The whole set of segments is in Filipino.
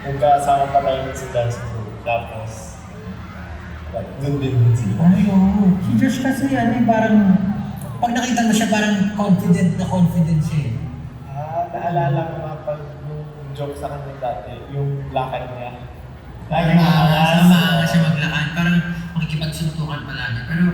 Magkasama pa tayo sa dancing group. Tapos, dun din din sila. Ay, oo. Si Josh kasi ano eh, parang, pag nakita mo siya, parang confident na confident siya eh. Ah, naalala ko nga pag yung joke sa kanya dati, yung lakad niya. Parang maanga siya maglakad, parang makikipagsuntukan palagi. Pero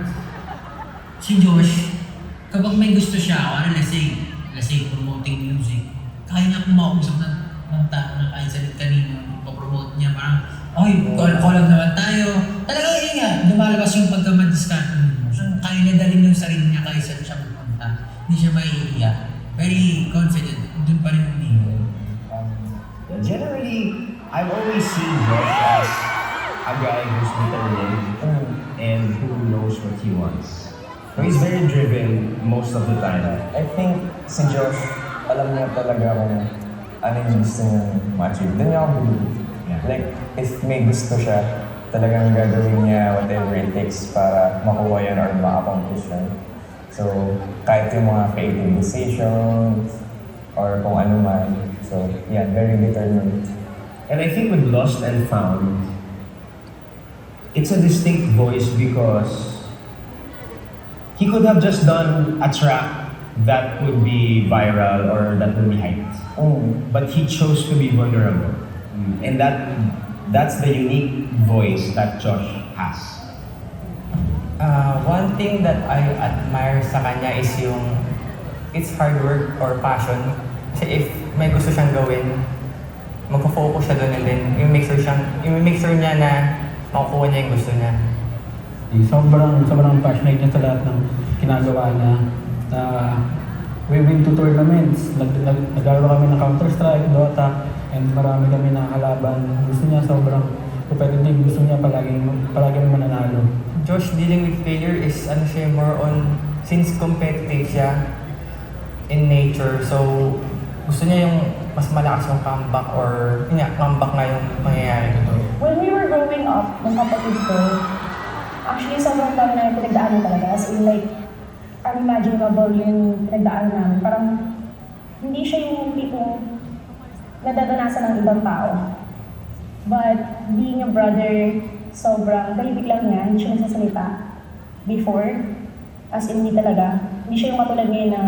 si Josh, kapag may gusto siya, ano let's say promoting music, kaya niya kumausap ng, ng tao na kahit sa kanino, ipapromote niya, parang, ay, collab naman tayo. Talagang yun nga, lumalabas yung pagka-madiskarte ni Josh. Kaya niya dalhin yung sarili niya kahit saan siya pupunta. Hindi siya maiiyak. Very confident. Doon pa rin yung niyo. Um, generally, I've always seen Josh as a guy who's determined and who knows what he wants. So he's very driven most of the time. I think si Josh, alam niya talaga kung ano yung gusto niyang ma-achieve. Doon niya ako. Yeah. Like, if may gusto siya, talagang gagawin niya whatever it takes para makuha yan or ma-accomplish yan. So, kahit yung mga creative decisions or kung ano man. So, yeah, very determined. And I think with Lost and Found, it's a distinct voice because he could have just done a track that would be viral or that would be hyped. Mm. But he chose to be vulnerable. And that that's the unique voice that Josh has. Uh, one thing that I admire sa kanya is yung it's hard work or passion. Kasi if may gusto siyang gawin, magpo-focus siya doon and then yung make sure siyang, yung make sure niya na makukuha niya yung gusto niya. Sobrang, sobrang passionate niya sa lahat ng ginagawa niya. Na we win to tournaments. Nag, nag, naglaro kami ng Counter-Strike, Dota, and marami kami na kalaban. Gusto niya sobrang competitive. Gusto niya palaging, palaging mananalo. Josh dealing with failure is ano siya more on since competitive siya in nature so gusto niya yung mas malakas yung comeback or yun nga, comeback nga yung mangyayari When we were growing up, ng kapatid ko, actually sobrang dami namin pinagdaanan talaga. As in like, unimaginable yung pinagdaanan namin. Parang hindi siya yung tipong nadadanasan ng ibang tao. But being a brother, sobrang tahimik lang niya, hindi siya nagsasalita before. As in, hindi talaga. Hindi siya yung katulad ngayon na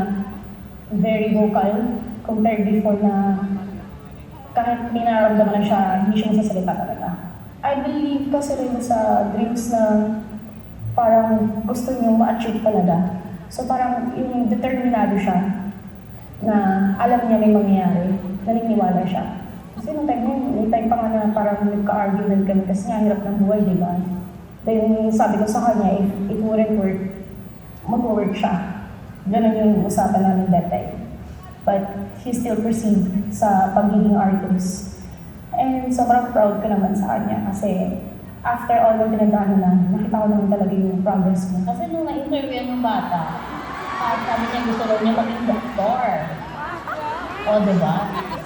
very vocal compared before na kahit may nararamdaman na siya, hindi siya nagsasalita talaga. I believe kasi rin sa dreams na parang gusto niyang ma-achieve talaga. So parang yung determinado siya na alam niya may mangyayari, naniniwala siya. Kasi nung time yun, may time pa nga na parang nagka-argument kami kasi nga hirap ng buhay, di ba? Then sabi ko sa kanya, if it wouldn't work, mag-work siya. Ganun yung usapan namin that time. But he still proceed sa pagiging artist. And sobrang proud ko naman sa kanya kasi after all ng pinagdaanan na, nakita ko naman talaga yung progress mo. Kasi nung na-interview yung bata, ah, sabi niya gusto raw niya maging doktor. O, di ba?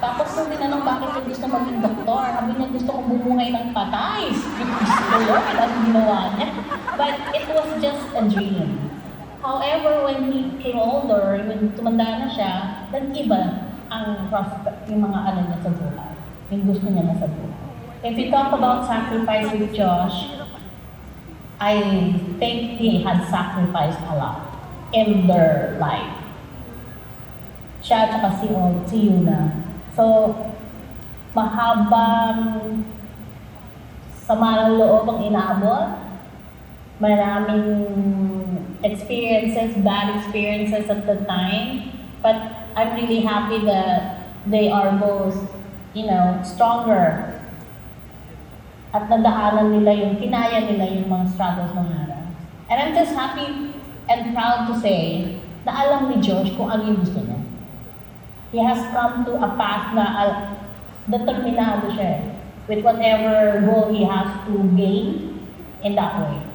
Tapos nung tinanong bakit niya gusto maging doktor, sabi niya gusto kong bumungay ng patay. Gusto Lord, ang ginawa niya. But it was just a dream. However, when he came older, when tumanda na siya, nag-iba ang prospect, yung mga ano niya sa buhay. Yung gusto niya na sa buhay. If we talk about sacrifice with Josh, I think he had sacrificed a lot in their life. Siya at si, si Yuna. So, mahabang sama ng loob ang inaabot. Maraming experiences, bad experiences at the time. But I'm really happy that they are both, you know, stronger at nadaanan nila yung, kinaya nila yung mga struggles ng araw. And I'm just happy and proud to say na alam ni Josh kung ano yung gusto niya. He has come to a path na uh, determinado siya with whatever goal he has to gain in that way.